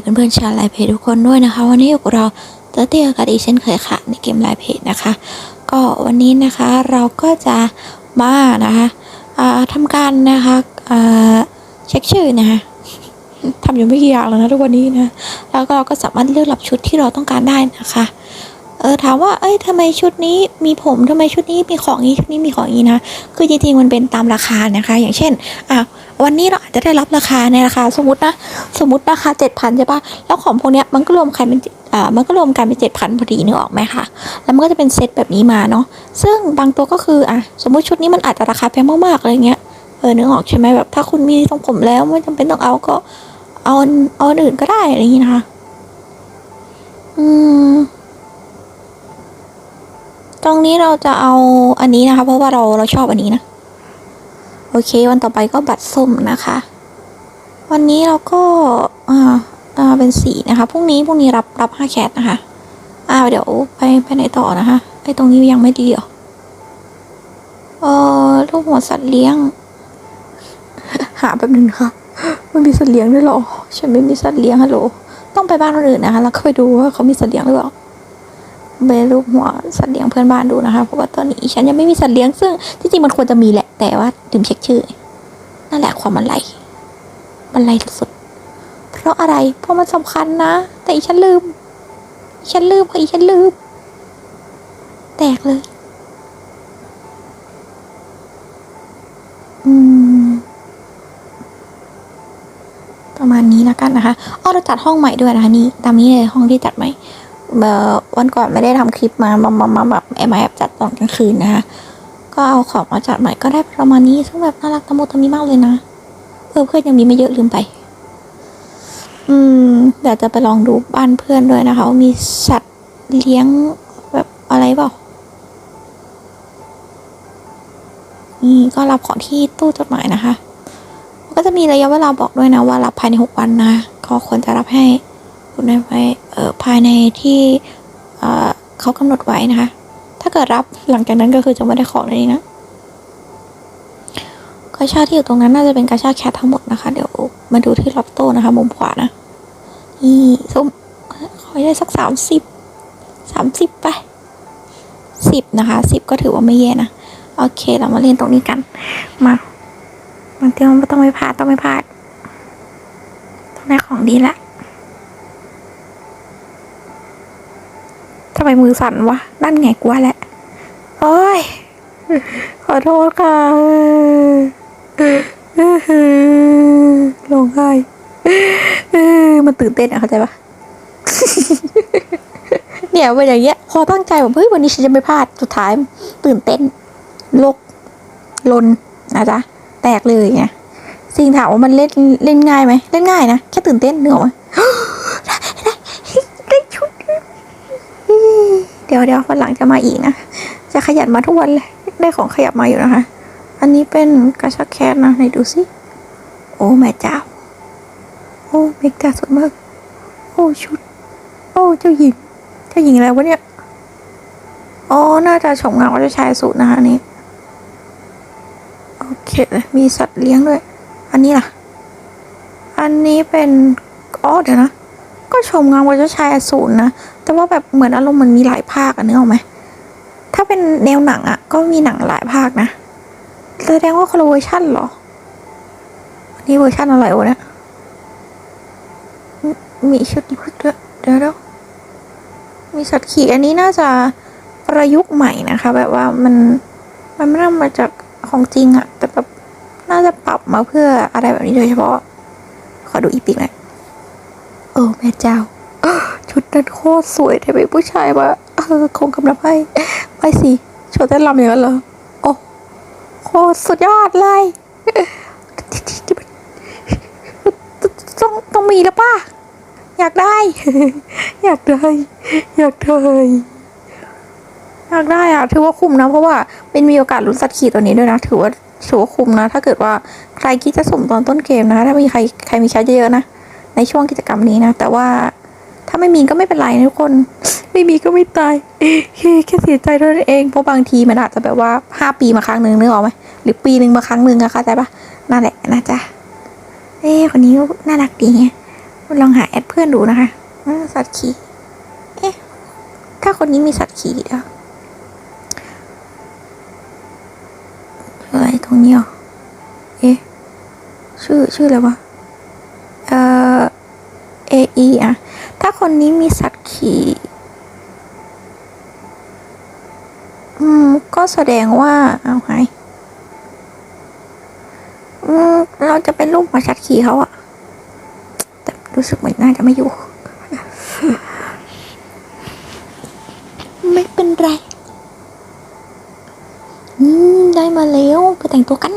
เพื่อนๆชาวไลฟ์เพจทุกคนด้วยนะคะ วันนี้อยู่กับเราเตอร์เตียกับอีกเช่นเคยค่ะ ในเกมไลฟ์เพจนะคะ ก็วันนี้นะคะเราก็จะมานะคะอ่าทำการนะคะเช็คชื่อนะคะทำอยู่ไม่กี่อย่างแล้วนะทุกวันนี้นะแล้วก็เราก็สามารถเลือกรับชุดที่เราต้องการได้นะคะเออถามว่า เอ้ยทำไมชุดนี้มีผมทำไมชุดนี้มีของนี้ชุดนี้มีของนี้นะ คือจริงๆมันเป็นตามราคานะคะ อย่างเช่น อะ วันนี้เราอาจจะได้รับราคาในราคาสมมตินะสมมติราคาเจ็ดพันใช่ปะแล้วของพวกเนี้ยมันก็รวมกันเป็นอ่ามันก็รวมกันเป็นเจ็ดพันพอดีนึกออกไหมคะแล้วมันก็จะเป็นเซตแบบนี้มาเนาะซึ่งบางตัวก็คืออะสมมติชุดนี้มันอาจจะราคาแพงมากๆอะไรเงี้ยเออนึกออกใช่ไหมแบบถ้าคุณมีทรงผมแล้วไม่จำเป็นต้องเอาก็เอาเอาอื่นก็ได้อะไรอย่างงี้นะคะอืมตรงนี้เราจะเอาอันนี้นะคะ เพราะว่าเราเราชอบอันนี้นะ โอเค วันต่อไปก็บัตรส้มนะคะ วันนี้เราก็อ่าอ่าเป็นสีนะคะพรุ่งนี้พรุ่งนี้รับรับห้าแคทนะคะอ่าเดี๋ยวไปไปไหนต่อนะคะไอตรงนี้ยังไม่ดีเหรอเออลูกหัวสัตว์เลี้ยง หาแป๊บนึงนะคะมันมีสัตว์เลี้ยงด้วยเหรอฉันไม่มีสัตว์เลี้ยงฮัลโหลต้องไปบ้านคนอื่นนะคะแล้วก็ไปดูว่าเขามีสัตว์เลี้ยงหรือเปล่าไปรูปหัวสัตว์เลี้ยงเพื่อนบ้านดูนะคะเพราะว่าตอนนี้ฉันยังไม่มีสัตว์เลี้ยงซึ่งที่จริงมันควรจะมีแหละ แต่ว่าลืมเช็คชื่อ นั่นแหละความมันไหลมันไหลสุด เพราะอะไร เพราะมันสำคัญนะ แต่อีฉันลืม อีฉันลืมค่ะอีฉันลืม แตกเลย อืม ประมาณนี้แล้วกันนะคะอ้อเราจัดห้องใหม่ด้วยนะคะนี่ ตามนี้เลยห้องที่จัดใหม่เมื่อวันก่อนไม่ได้ทำคลิปมามามามาแบบแอบมาแอบจัดตอนกลางคืนนะคะ ก็เอาของมาจัดใหม่ก็ได้ประมาณนี้ ซึ่งแบบน่ารักตะมุตะมีมากเลยนะเออเพื่อนยังมีไม่เยอะลืมไป อืมเดี๋ยวจะไปลองดูบ้านเพื่อนด้วยนะคะว่ามีสัตว์เลี้ยงแบบอะไรเปล่านี่ก็รับของที่ตู้จดหมายนะคะ ก็จะมีระยะเวลาบอกด้วยนะว่ารับภายในหกวันนะก็ควรจะรับให้คุณได้ไว้ภายในที่เเขากำหนดไว้นะคะ ถ้าเกิดรับหลังจากนั้นก็คือจะไม่ได้ของเลยนะกาชาที่อยู่ตรงนั้นน่าจะเป็นกาชาแคททั้งหมดนะคะ เดี๋ยวมาดูที่ล็อบโต้นะคะ มุมขวานะนี่ส้มขอได้สักสามสิบสามสิบไปสิบนะคะสิบก็ถือว่าไม่แย่นะโอเคเรามาเล่นตรงนี้กัน มามันเตรียมไม่ต้องไม่พลาดต้องไม่พลาดต้องได้ของดีละ ทำไมมือสั่นวะ นั่นไงกลัวแหละโอ้ย ขอโทษค่ะลงไห้มันตื่นเต้นอะเข้าใจปะเนี่ยเป็นอย่างเงี้ย พอตั้งใจแบบเฮ้ยวันนี้ฉันจะไม่พลาด สุดท้ายตื่นเต้นโลก ลนนะจ๊ะ แตกเลยไงสิ่งถามว่ามันเล่นเล่นง่ายไหม เล่นง่ายนะ แค่ตื่นเต้นเนื้ออกไหม ได้ชุด เดี๋ยวเดี๋ยววันหลังจะมาอีกนะ จะขยันมาทุกวันเลย ได้ของขยับมาอยู่นะคะ อันนี้เป็นกระชักแคสนะไหนดูสิ โอ้แม่เจ้า โอ้เมกาสวยมาก โอ้ชุด โอ้เจ้าหญิง เจ้าหญิงอะไรวะเนี่ย อ๋อ น่าจะชมงานว่าจะชายสูตรนะคะอันนี้ โอเค มีสัตว์เลี้ยงด้วย อันนี้ล่ะ อันนี้เป็น อ๋อเดี๋ยวนะ ก็ชมงานว่าจะชายสูรนะ แต่ว่าแบบเหมือนอารมณ์มันมีหลายภาคอะนึกออกไหมถ้าเป็นแนวหนังอะก็มีหนังหลายภาคนะแสดงว่าคนละเวอร์ชันเหรอนนี้เวอร์ชันอะไรวะเนี่ยมีชุดพุดด้วยเดี๋ยวเดี๋ยวมีสัตว์ขี่อันนี้น่าจะประยุกต์ใหม่นะคะ แบบว่ามันมันไม่ได้มาจากของจริงอะแต่แบบน่าจะปรับมาเพื่ออะไรแบบนี้โดยเฉพาะ ขอดูอีพิกหน่อยโอ้แม่เจ้า ชุดนั้นโคตรสวยแต่เป็นผู้ชายว่าเออคงกำลังให้ไปสิโชว์เต้นรำอย่างนั้นเหรอโอ้โคตรสุดยอดเลยต้องต้องมีแล้วป้าอยากได้ อยากได้ อยากได้อยากได้อะถือว่าคุ้มนะ เพราะว่าเป็นมีโอกาสลุ้นสัตว์ขี่ตัวนี้ด้วยนะ ถือว่าถือว่าคุ้มนะ ถ้าเกิดว่าใครคิดจะสุ่มตอนต้นเกมนะ ถ้ามีใครใครมีแคสเยอะๆนะ ในช่วงกิจกรรมนี้นะ แต่ว่า ถ้าไม่มีก็ไม่เป็นไรนะทุกคน ไม่มีก็ไม่ตายแค่แค่เสียใจเท่านั้นเอง เพราะบางทีมันอาจจะแบบว่าห้าปีมาครั้งหนึ่งนึกออกไหมหรือปีหนึ่งมาครั้งหนึ่งอะเข้าใจปะนั่นแหละนะจ๊ะเอ้คนนี้น่ารักดีไงลองหาแอดเพื่อนดูนะคะสัตว์ขี่เอ๊ะถ้าคนนี้มีสัตว์ขี่เดี๋ยวอะไรตรงนี้อะเอ๊ะชื่อชื่ออะไรวะเอ่อ A E อะ ถ้าคนนี้มีสัตว์ขี่อืม ก็แสดงว่า เอาหายอืม เราจะเป็นลูกหมาชัดขี่เขาอะแต่รู้สึกเหมือนน่าจะไม่อยู่ ไม่เป็นไรอืมได้มาแล้วไปแต่งตัวกัน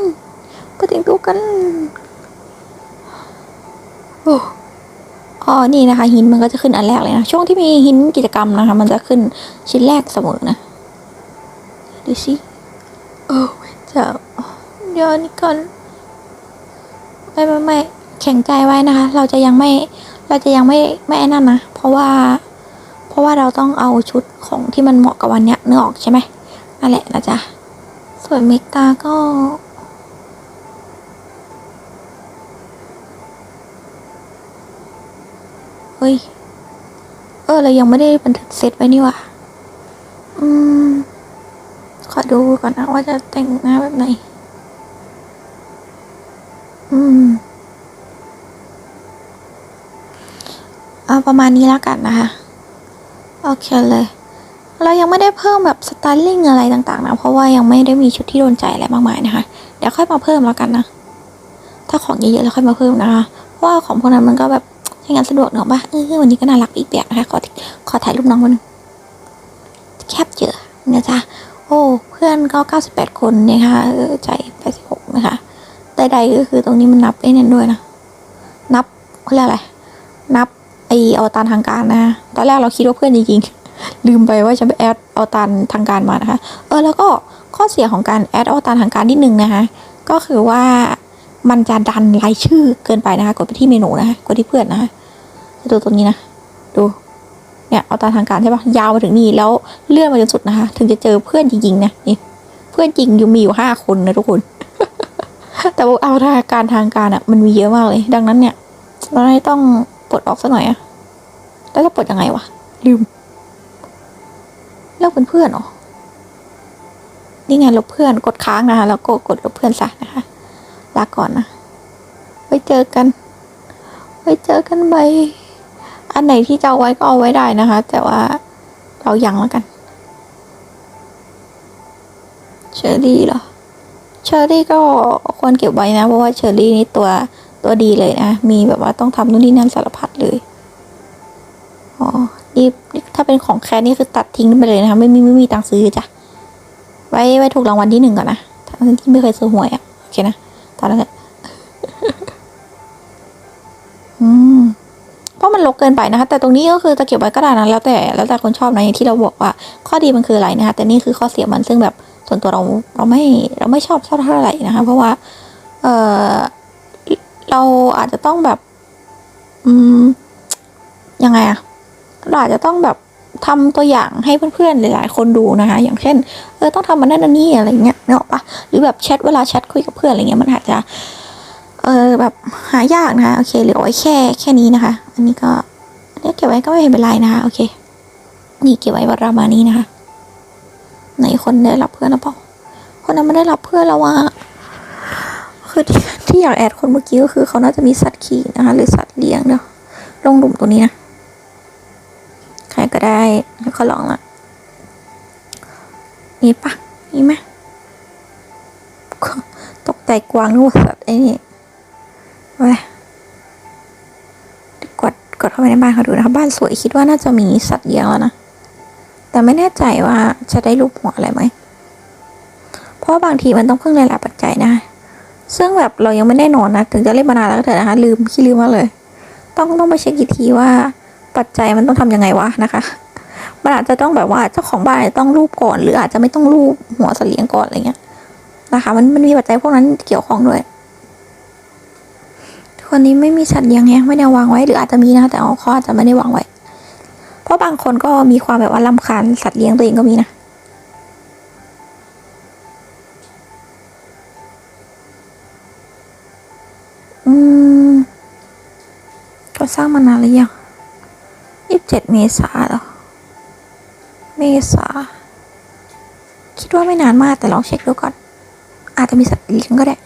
ไปแต่งตัวกัน โอ้ นี่นะคะหินมันก็จะขึ้นอันแรกเลยนะ ช่วงที่มีหินกิจกรรมนะคะ มันจะขึ้นชิ้นแรกเสมอนะ ดูสิโอ้เจ้าเดี๋ยวนี้ก่อนไม่ไม่ไม่แข็งใจไว้นะคะ เราจะยังไม่เราจะยังไม่ไม่ไอ้นั่นนะ เพราะว่า เพราะว่าเราต้องเอาชุดของที่มันเหมาะกับวันเนี้ยเนื้อออกใช่ไหมนั่นแหละนะจ๊ะส่วนเมกตาก็ ฮ้ย เออ เรายังไม่ได้บันทึกเซตไว้นี่ว่ะอืม ขอดูก่อนนะว่าจะแต่งหน้าแบบไหน อืมเอาประมาณนี้แล้วกันนะคะ โอเคเลย เรายังไม่ได้เพิ่มแบบสไตลิ่งอะไรต่างๆนะ เพราะว่ายังไม่ได้มีชุดที่โดนใจอะไรมากมายนะคะ เดี๋ยวค่อยมาเพิ่มแล้วกันนะ ถ้าของเยอะๆแล้วค่อยมาเพิ่มนะคะ เพราะว่าของพวกนั้นมันก็แบบ ใช้งานสะดวกเนอะปะเออวันนี้ก็น่ารักอีกแบบนะคะขอขอถ่ายรูปน้องมันงแคบเจอะนะจ๊ะโอ้เพื่อนก็ 98 คนนะคะใจ 86 นะคะใดๆก็คือตรงนี้มันนับไอ้นั่นด้วยนะ นับเขาเรียกอะไร นับไอเอาตารทางการนะตอนแรกเราคิดว่าเพื่อนจริงๆ ลืมไปว่าฉันไปแอดเอาตารทางการมานะคะ เออแล้วก็ข้อเสียของการแอดเอาตารทางการนิดนึงนะคะ ก็คือว่ามันจะดันรายชื่อเกินไปนะคะ กดไปที่เมนูนะคะกดที่เพื่อนนะคะ ดูตรงนี้นะ ดู เนี่ยเอาตาทางการใช่ปะยาวมาถึงนี่แล้วเลื่อนมาจนสุดนะคะ ถึงจะเจอเพื่อนจริงๆนะนี่เพื่อนจริงอยู่มีอยู่ห้าคนนะทุกคน แต่ว่าเอาทางการทางการอะ มันมีเยอะมากเลย ดังนั้นเนี่ยเราต้องปลดออกซะหน่อยอะแล้วจะปลดยังไงวะลืมเลิกเป็นเพื่อนหรอนี่ไงลบเพื่อนกดค้างนะคะแล้วก็กดลบเพื่อนซะนะคะลาก่อนนะไว้เจอกันไว้เจอกันใหม่ อันไหนที่จะเอาไว้ก็เอาไว้ได้นะคะ แต่ว่าเรายังแล้วกันเชอรี่เหรอเชอรี่ก็ควรเก็บไว้นะ เพราะว่าเชอรี่นี่ตัวตัวดีเลยนะ มีแบบว่าต้องทำนู่นนี่นั่นสารพัดเลย อ๋อนี่ถ้าเป็นของแคร์นี่คือตัดทิ้งไปเลยนะคะ ไม่มีไม่มีตังค์ซื้อจ้ะ ไว้ไว้ถูกรางวัลที่หนึ่งก่อนนะทั้งที่ไม่เคยซื้อหวยอะ่ะ โอเคนะ ตอนนั้นแหละอืม เพราะมันรกเกินไปนะคะ แต่ตรงนี้ก็คือจะเก็บไว้ก็ได้นะแล้วแต่แล้วแต่คนชอบนะอย่างที่เราบอกว่า ข้อดีมันคืออะไรนะคะ แต่นี่คือข้อเสียมันซึ่งแบบส่วนตัวเราเราไม่เราไม่ชอบเท่าเท่าไหร่นะคะ เพราะว่าเออเราอาจจะต้องแบบ อืมยังไงอะเราอาจจะต้องแบบทำตัวอย่างให้เพื่อนๆ หลายๆ คนดูนะคะ อย่างเช่น เออ ต้องทำมันนั่นนี่อะไรเงี้ยนึกออกปะหรือแบบแชทเวลาแชทคุยกับเพื่อนอะไรเงี้ย มันอาจจะ เออ แบบหายากนะคะ โอเคหลือไว้แค่แค่นี้นะคะ อันนี้ก็อันนี้เก็บไว้ก็ไม่เป็นไรนะคะโอเค นี่เก็บไว้ประมาณนี้นะคะไหนคนได้รับเพื่อนหรือเปล่าคนนั้นไม่ได้รับเพื่อนแล้วว่าคือที่ที่อยากแอดคนเมื่อกี้ก็คือเขาน่าจะมีสัตว์ขี่นะคะหรือสัตว์เลี้ยงเนาะลงหลุมตัวนี้นะใครก็ได้เขาลองละนี่ปะนี่ไหมตกใจกวางนึกว่าสัตว์ไอ้นี่อาเลย กดเข้าไปในบ้านเขาดูนะคะบ้านสวยคิดว่าน่าจะมีสัตว์เลี้ยงแล้วนะ แต่ไม่แน่ใจว่าจะได้รูปหัวอะไรไหม เพราะบางทีมันต้องพึ่งหลายๆปัจจัยนะ ซึ่งแบบเรายังไม่ได้นอนนะถึงจะเล่นมานานแล้วก็เถอะนะคะ ลืมขี้ลืมมาเลย ต้องต้องไปเช็คอีกทีว่าปัจจัยมันต้องทำยังไงวะนะคะมันอาจจะต้องแบบว่าเจ้าของบ้านต้องรูปก่อน หรืออาจจะไม่ต้องรูปหัวสัตว์เลี้ยงก่อนอะไรเงี้ยนะคะ มันมันมีปัจจัยพวกนั้นเกี่ยวข้องด้วย คนนี้ไม่มีสัตว์เลี้ยงแฮะไม่ได้วางไว้หรืออาจจะมีนะคะแต่เขาอาจจะไม่ได้วางไว้ เพราะบางคนก็มีความแบบว่าลำคาญสัตว์เลี้ยงตัวเองก็มีนะอืมกเขาสร้างมานานหรือยังยี่สิบเจ็ดเมษาเหรอเมษาคิดว่าไม่นานมากแต่ลองเช็คดูก่อน อาจจะมีสัตว์เลี้ยงก็ได้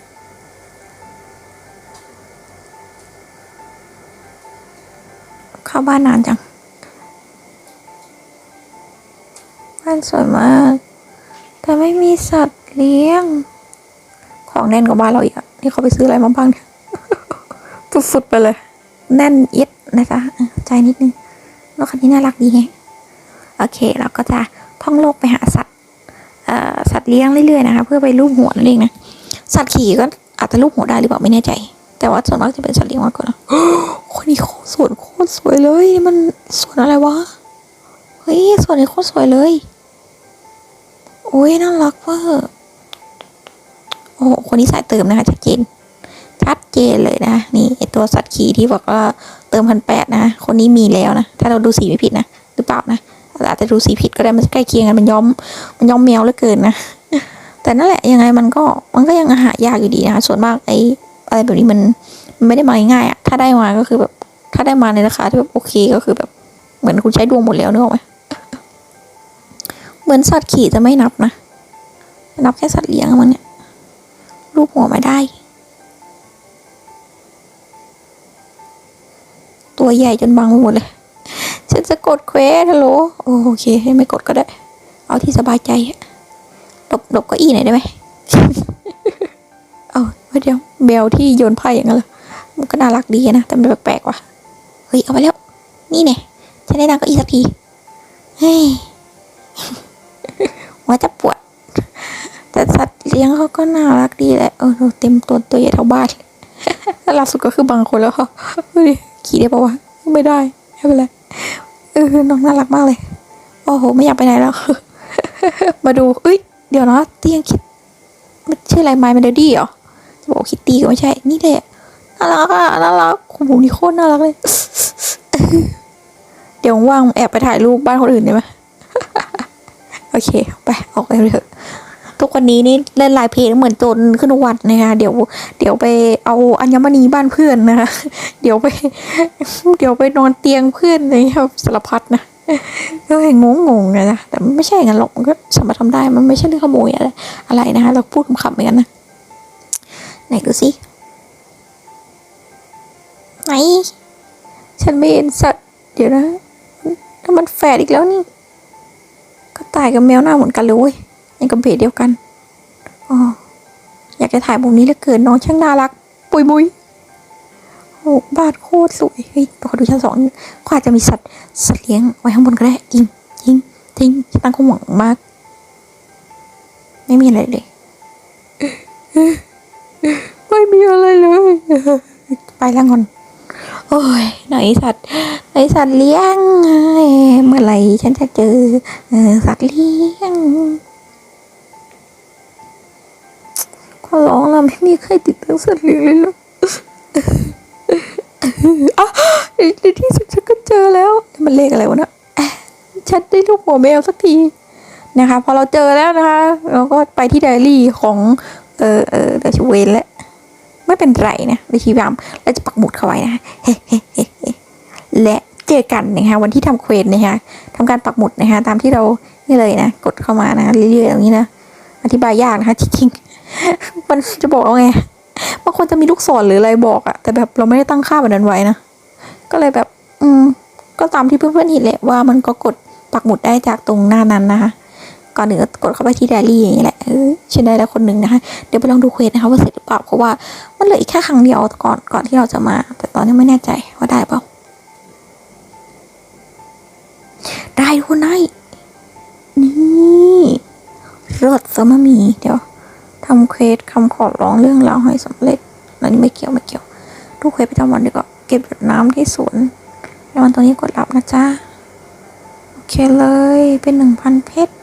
เข้าบ้านนานจัง บ้านสวยมาก แต่ไม่มีสัตว์เลี้ยง ของแน่นกว่าบ้านเราอีกอะนี่เขาไปซื้ออะไรมาบ้างเนี่ยสุดๆไปเลย แน่นเอียดนะคะอะใจนิดนึงรถคันนี้น่ารักดีไงโอเคเราก็จะท่องโลกไปหาสัตว์เอ่อสัตว์เลี้ยงเรื่อยๆนะคะ เพื่อไปรูปหัวนั่นเองนะสัตว์ขี่ก็อาจจะรูปหัวได้หรือเปล่าไม่แน่ใจ แต่ว่าส่วนมากจะเป็นสัตว์เลี้ยงมากกว่านะคนนี้โคตรสวยโคตรสวยเลยนี่มันสวนอะไรวะ เฮ้ยสวนนี้โคตรสวยเลย โอ้ยน่ารักเวอร์โอ้คนนี้สายเติมนะคะชัดเจนชัดเจนเลยนะ นี่ไอตัวสัตว์ขี่ที่บอกว่าเติมพันแปดนะ คนนี้มีแล้วนะ ถ้าเราดูสีไม่ผิดนะ หรือเปล่านะ อาจจะดูสีผิดก็ได้ มันใกล้เคียงกัน มันย้อม มันย้อมแมวเหลือเกินนะ แต่นั่นแหละยังไงมันก็ มันก็ยังหายากอยู่ดีนะคะ ส่วนมากไอ้ อะไรแบบนี้มันไม่ได้มาง่ายๆอะถ้าได้มาก็คือแบบถ้าได้มาในราคาที่แบบโอเคก็คือแบบเหมือนคุณใช้ดวงหมดแล้วนึกออกไหมเหมือนสัตว์ขี่จะไม่นับนะ นับแค่สัตว์เลี้ยงอะมันเนี่ย รูปหัวไม่ได้ ตัวใหญ่จนบังหมดเลย ฉันจะกดเควสฮัลโหลโอเคให้ไม่กดก็ได้ เอาที่สบายใจหลบหลบก็อีหน่อยได้ไหม เดี๋ยวเบลที่โยนไพ่อย่างนั้นเหรอมันก็น่ารักดีนะแต่มันแปลกๆว่ะเฮ้ยเอาไปแล้ว นี่เนี่ยฉันได้นั่งก้าอี้สักทีเฮ้ยหัวจะปวด แต่สัตว์เลี้ยงเขาก็น่ารักดีแหละเออเต็มตัวตัวใหญ่เท่าบ้านแล้วล่าสุดก็คือบางคนแล้วค่ะดูดิขี่ได้ปะวะไม่ได้ไม่เป็นไรเออน้องน่ารักมากเลยโอ้โหไม่อยากไปไหนแล้วมาดูเอ้ยเดี๋ยวนะเตียงคิดมันชื่ออะไรไมล์เมโลดี้เหรอ จะบอกคิตตี้ก็ไม่ใช่ นี่แหละ น่ารักอะ น่ารักโอ้โหนี่โคตรน่ารักเลย เดี๋ยวว่างแอบไปถ่ายรูปบ้านคนอื่นได้ไหมโอเค ไป ออกไปเถอะทุกวันนี้นี่เล่นไลน์เพลงเหมือนจนขึ้นวัดนะคะเดี๋ยว เดี๋ยวไปเอาอัญมณีบ้านเพื่อนนะคะ เดี๋ยวไป เดี๋ยวไปนอนเตียงเพื่อนเลยครับสารพัดนะก็เห็นงงงงนะแต่มันไม่ใช่อย่างนั้นหรอกมันก็สามารถทำได้มันไม่ใช่เรื่องขโมยอะไรอะไรนะคะเราพูดขำๆเหมือนกันนะ ไหนดูสิ ไหน ฉันไม่เห็นสัตว์ เดี๋ยวนะถ้ามันแฝดอีกแล้วนี่ ก็ตายกับแมวหน้าเหมือนกันเลยเว้ยยังกับเบสเดียวกัน อ๋อ อยากจะถ่ายมุมนี้เหลือเกินน้องช่างน่ารัก ปุยมุยโอ้บานโคตรสวย เฮ้ยขอดูชั้นสองเขาอาจจะมีสัตว์สัตว์เลี้ยงไว้ข้างบนก็ได้จริงจริงจริงตั้งความหวังมาก ไม่มีอะไรเลย ไม่มีอะไรเลย ไปแล้วงอน โอ้ยหน่อยสัตว์หนสัตว์เลี้ยง เมื่อไหร่ฉันจะเจอสัตว์เลี้ยงขอร้องละไม่มีใครติดตั้งสัตว์เลี้ยงเลยหรออะในที่สุดฉันก็เจอแล้ว มันเลขอะไรวะเนะอะฉันได้รูปหัวแมวสักทีนะคะ พอเราเจอแล้วนะคะ เราก็ไปที่ไดอารี่ของ เออเออเดชเวนแล้วไม่เป็นไรนะวิธีพยายามเราจะปักหมุดเข้าไว้นะเฮ้เฮ้เฮ้เฮ้และเจอกันนะคะวันที่ทำเควสนะคะทำการปักหมุดนะคะตามที่เรานี่เลยนะกดเข้ามานะเรื่อยๆอย่างนี้นะอธิบายยากนะคะจริงๆมันจะบอกว่าไงบางคนจะมีลูกศรหรืออะไรบอกอะแต่แบบเราไม่ได้ตั้งค่าแบบนั้นไว้นะก็เลยแบบ อืม ก็ตามที่เพื่อนๆเห็นแหละว่ามันก็กดปักหมุดได้จากตรงหน้านั้นนะคะ ก่อนหนึ่งก็กดเข้าไปที่ไดอารี่อย่างนี้แหละเออฉันได้แล้วคนหนึ่งนะคะเดี๋ยวไปลองดูเควสนะคะว่าเสร็จหรือเปล่าเพราะว่ามันเหลืออีกแค่ครั้งเดียวก่อนก่อนที่เราจะมา แต่ตอนนี้ไม่แน่ใจว่าได้เปล่าได้ทุกคนได้นี่รถสมามีเดี๋ยวทำเควสคำขอร้องเรื่องราวให้สำเร็จอันนี้ไม่เกี่ยวไม่เกี่ยวดูเควสไประจำวันดีกว่าเก็บน้ำที่สวนแล้ววันตัวนี้กดรับนะจ๊ะโอเคเลยเป็นหนึ่งพันเพชร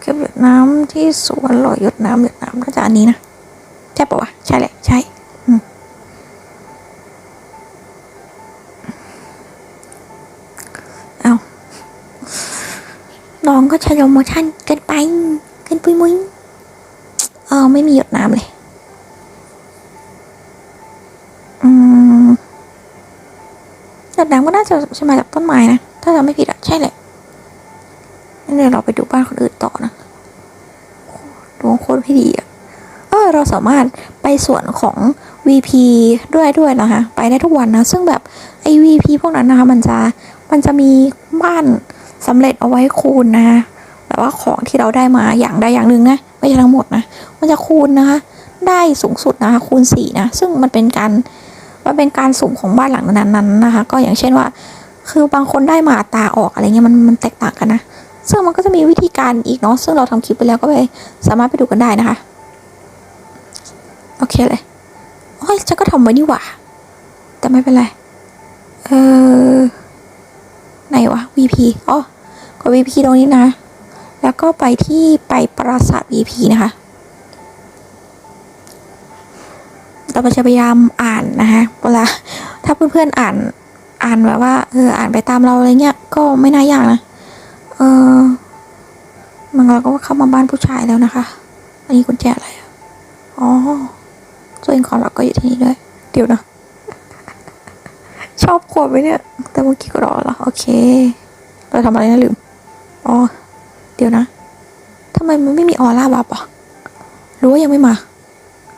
เก็บหยดน้ำที่สวนหล่อหยดน้ำหยดน้ำน่าจะอันนี้นะใช่ปะวะใช่แหละใช่อืมเอาน้องก็ใช้โปรโมชั่นเกินไปเกินปุยมุยเออไม่มีหยดน้ำเลยอืมน้ำก็น่าจะใช่มาจากต้นไม้นะถ้าจำไม่ผิดอะใช่แหละงั้นเดี๋ยวเราไปดูบ้านคนอื่น ต่อนะดวงโคตรไม่ดีอะเออเราสามารถไปส่วนของ VP ด้วยด้วยนะคะไปได้ทุกวันนะ ซึ่งแบบไอ้ VP พวกนั้นนะคะ มันจะมันจะมีบ้านสำเร็จเอาไว้คูณนะคะแบบว่าของที่เราได้มาอย่างใดอย่างหนึ่งนะไม่ใช่ทั้งหมดนะ มันจะคูณนะคะ ได้สูงสุดนะคะ คูณสี่นะ ซึ่งมันเป็นการมันเป็นการสุ่มของบ้านหลังนั้นๆนะคะ ก็อย่างเช่นว่า คือบางคนได้มาตาออกอะไรเงี้ยมันมันแตกต่างกันนะ ซึ่งมันก็จะมีวิธีการอีกเนาะซึ่งเราทำคลิปไปแล้วก็ไปสามารถไปดูกันได้นะคะ โอเคเลยโอ้ยฉันก็ทำไว้นี่หว่า แต่ไม่เป็นไร เออไหนวะ VP อ๋อก็ VP ตรงนี้นะ แล้วก็ไปที่ไปปราสาท VP นะคะเราจะพยายามอ่านนะคะเวลาถ้าเพื่อนๆอ่านอ่านแบบว่าเอออ่านไปตามเราอะไรเงี้ยก็ไม่น่ายากนะ เออมันเราก็เข้ามาบ้านผู้ชายแล้วนะคะ อันนี้กุญแจอะไรอะอ๋อส่วนของเราก็อยู่ที่นี่ด้วย เดี๋ยวนะ ชอบขวบไหมเนี่ย แต่เมื่อกี้ก็รอแล้วโอเค เราทำอะไรนะลืม อ๋อ เดี๋ยวนะทำไมมันไม่มีออร่าบับอะรือว่ายังไม่มา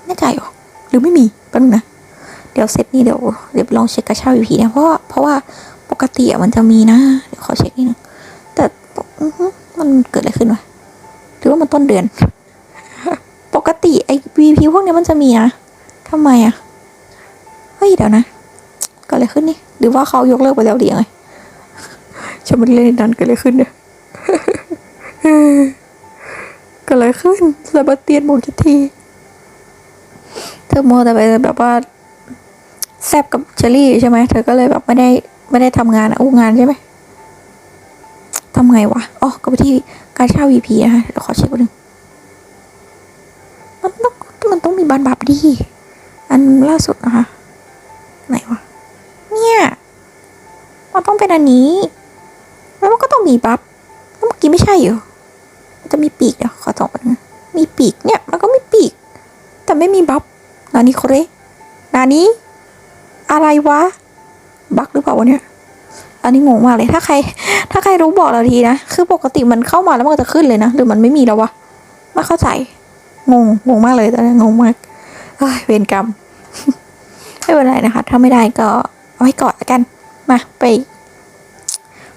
แน่ใจหรอ หรือไม่มีแป๊บนึงนะ เดี๋ยวเซตนี้เดี๋ยวเดี๋ยวลองเช็คกระเช้าวีพีนะ เพราะเพราะว่าปกติอะมันจะมีนะ เดี๋ยวขอเช็คนิดนึง ต้นเดือน ปกติไอ้วีพีพวกนี้มันจะมีนะทำไมอะเฮ้ย เดี๋ยวนะเกิดอะไรขึ้นนี่ หรือว่าเขายกเลิกไปแล้วหรือยังไงฉันไม่ได้เล่นนั้นเกิดอะไรขึ้นเนี่ยเกิดอะไรขึ้นสบาเตียนหมดสักที เธอโมแต่ไปแบบว่าแซบกับเชอรี่ใช่ไหมเธอก็เลยแบบไม่ได้ไม่ได้ทำงานอะอู้งานใช่ไหมทำไงวะ อ๋อ ก็ไปที่ การเช่า VP นะคะเดี๋ยวขอเช็คก่อนหนึ่งมันต้องมันต้องมีบันบับดี อันล่าสุดนะคะ ไหนวะ เนี่ย มันต้องเป็นอันนี้ แล้วมันก็ต้องมีบัฟแล้วเมื่อกี้ไม่ใช่เหรอมันจะมีปีกเดี๋ยวขอส่องก่อนะมีปีกเนี่ย มันก็มีปีก แต่ไม่มีบัฟนานี้โคเรนานี้อะไรวะ บักหรือเปล่าวะเนี่ย อันนี้งงมากเลยถ้าใคร ถ้าใครรู้บอกเราทีนะ คือปกติมันเข้ามาแล้วมันก็จะขึ้นเลยนะ หรือมันไม่มีแล้ววะไม่เข้าใจ งง งงมากเลยตอนนี้งงมากเฮ้ยเวรกรรม ไม่เป็นไรนะคะ ถ้าไม่ได้ก็เอาไว้ก่อนละกัน มาไป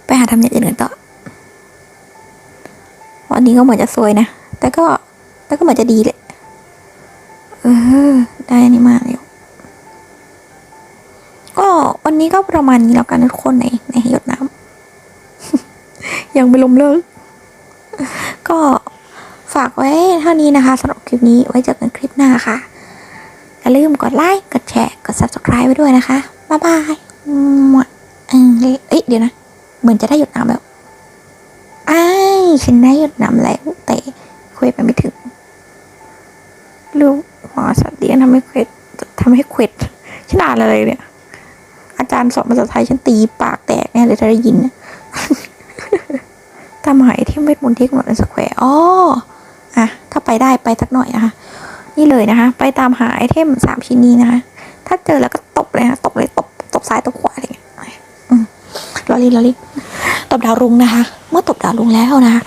ไปหาทำอย่างอื่นต่อ วันนี้ก็เหมือนจะซวยนะ แต่ก็ แต่ก็เหมือนจะดีเลยเออ ได้อันนี่มาแล้ว นี้ก็ประมาณนี้แล้วกันทุกคนในในหยดน้ำยังไม่ล้มเลิก ก็ฝากไว้เท่านี้นะคะสำหรับคลิปนี้ไว้เจอกันคลิปหน้าค่ะอย่าลืมกดไลค์กดแชร์กด subscribe ไว้ด้วยนะคะ บ๊ายบายมวเออเอ้ยเดี๋ยวนะ เหมือนจะได้หยดน้ำแล้วอ้ฉันได้หยดน้ำแล้วแต่คุยไปไม่ถึงลูกหัวสัตว์เลี้ยงทำให้เควดทำให้เควดฉันอ่านอะไรเนี่ย อาจารย์สอนภาษาไทยฉันตีปากแตกเนี่ยเลยถ้าได้ยินตามหายที่เวทมนต์ที่กำหนดในสแควร์อ๋ออะถ้าไปได้ไปสักหน่อยนะคะ นี่เลยนะคะ ไปตามหาไอเทมสามชิ้นนี้นะคะ ถ้าเจอแล้วก็ตบเลยนะตบเลยตบตบซ้ายตบขวาอะไรอย่างเงี้ยลอรีลอรีตบดาวรุ่งนะคะ เมื่อตบดาวรุ่งแล้วนะคะ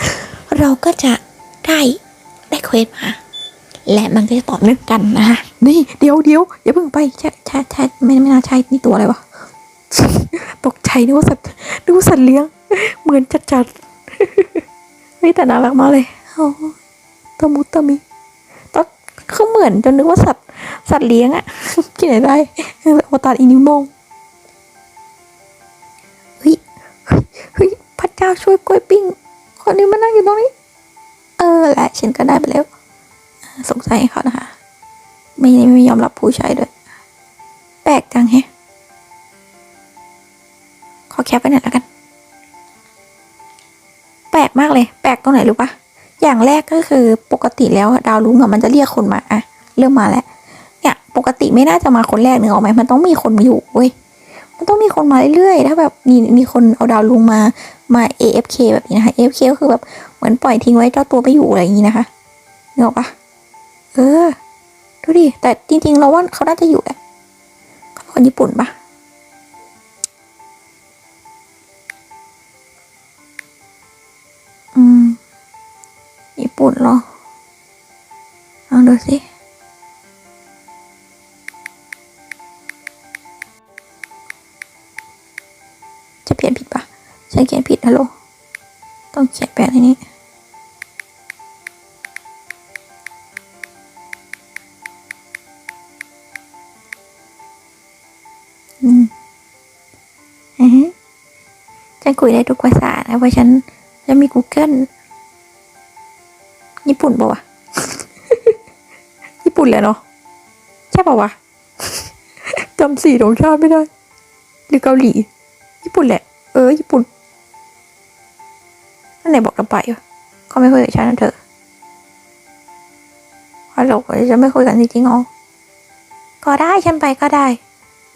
เราก็จะได้ได้เควสมา และมันก็จะต่อเนื่องกันนะคะ นจัดจัดๆนี่แต่น่ารักมากเลยโอ้ตะมุตะมิตอนคือเหมือนจนนึกว่าสัตว์สัตว์เลี้ยงอะที่ไหนได้อวตารอินิโมงเฮ้ยเฮ้ยพระเจ้าช่วยกล้วยปิ้ง คนนี้มานั่งอยู่ตรงนี้ เออแหละฉันก็ได้ไปแล้ว สงสัยเขานะคะ ไม่ไม่ยอมรับผู้ใช้ด้วยแปลกจังแฮะขอแคปไปหน่อยแล้วกัน แปลกมากเลย แปลกตรงไหนรู้ปะอย่างแรกก็คือปกติแล้วดาวลุ้งอะมันจะเรียกคนมาอะเริ่มมาแล้วเนี่ยปกติไม่น่าจะมาคนแรกเนื้อออกไหมมันต้องมีคนอยู่เว้ยมันต้องมีคนมาเรื่อยๆถ้าแบบมีมีคนเอาดาวลุงมามา AFK แบบนี้นะคะ AFK ก็คือแบบเหมือนปล่อยทิ้งไว้เจ้าตัวไม่อยู่อะไรอย่างนี้นะคะนึกออกปะเออดูดิแต่จริงๆเราว่าเขาน่าจะอยู่แหละเขาเป็นคนญี่ปุ่นปะ ปุ่นเหรอลองดูสิจะเปลี่ยนผิดปะฉันเขียนผิดฮัลโหลต้องเขียนแบบนี้อืมอือฮึฉันคุยได้ทุกภาษานะเพราะฉันฉันมี Google ญี่ปุ่นปะวะ ญี่ปุ่นเลยเนาะ ใช่ปะวะจำสีของชาติไม่ได้ หรือเกาหลี ญี่ปุ่นแหละ เออ ญี่ปุ่นนั่นไหนบอกจะไปเขาไม่คุยกับฉันนะเธอฮัลโหลจะไม่คุยกันจริงๆเหรอก็ได้ฉันไปก็ได้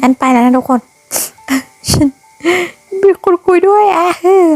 งั้นไปแล้วนะทุกคน ฉันมีคนคุยด้วยอะเออ